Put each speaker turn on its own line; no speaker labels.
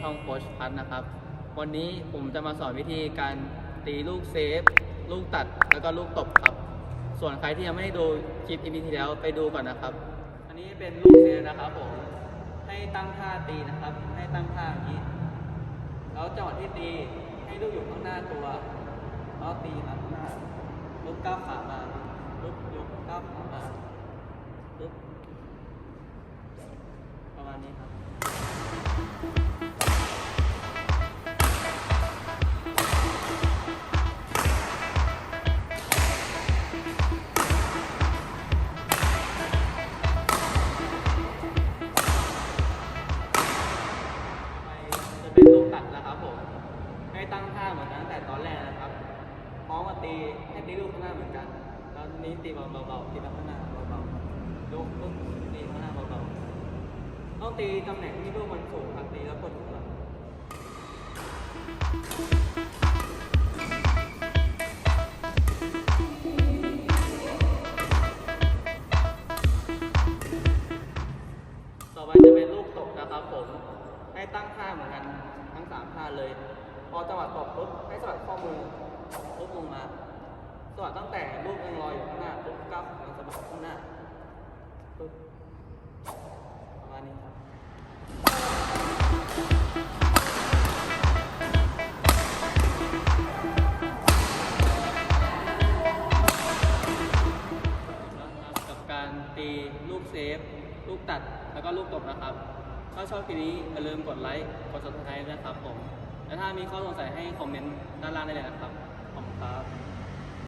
ช่องโคชพัทนะครับ วันนี้ผมจะมาสอนวิธีการตีลูกเซฟ ลูกตัด แล้วก็ลูกตบครับ ส่วนใครที่ยังไม่ได้ดูคลิป EP ที่แล้วไปดูก่อนนะครับ อันนี้เป็นลูกเซฟนะครับผม ให้ตั้งท่าตีนะครับ ให้ตั้งท่าอย่างนี้ แล้วจังหวะที่ตีให้ลูกอยู่ข้างหน้าตัวแล้วตีมาข้างหน้าลุกก้าวขามาลุกยกก้าวขามา ครับผม ให้ตั้งท่าเหมือนตั้งแต่ตอนแรกนะครับพร้อมมาตีให้ตีลูกข้างหน้าเหมือนกัน แล้วทีนี้ตีเบาๆตีข้างหน้าเบาๆยกลูกตีข้างหน้าเบาๆต้องตีตำแหน่งที่ลูกมันสูงครับตีแล้วกดหัวต่อไปจะเป็นลูกตบนะครับผม ให้ตั้งท่าเหมือนกัน ทั้งสามท่าเลย พอจังหวะตบปุ๊บให้สะบัดข้อมือปุ๊บลงมาสะบัดตั้งแต่ลูกยังลอยอยู่ข้างหน้าปุ๊บก้าวมันสะบัดข้างหน้าปุ๊บประมาณนี้ครับนะครับกับการตีลูกเซฟ ลูกตัด แล้วก็ลูกตบนะครับ ถ้าชอบคลิปนี้อย่าลืมกดไลค์กด subscribe นะครับผม และถ้ามีข้อสงสัยให้คอมเมนต์ด้านล่างได้เลยนะครับ ขอบคุณครับ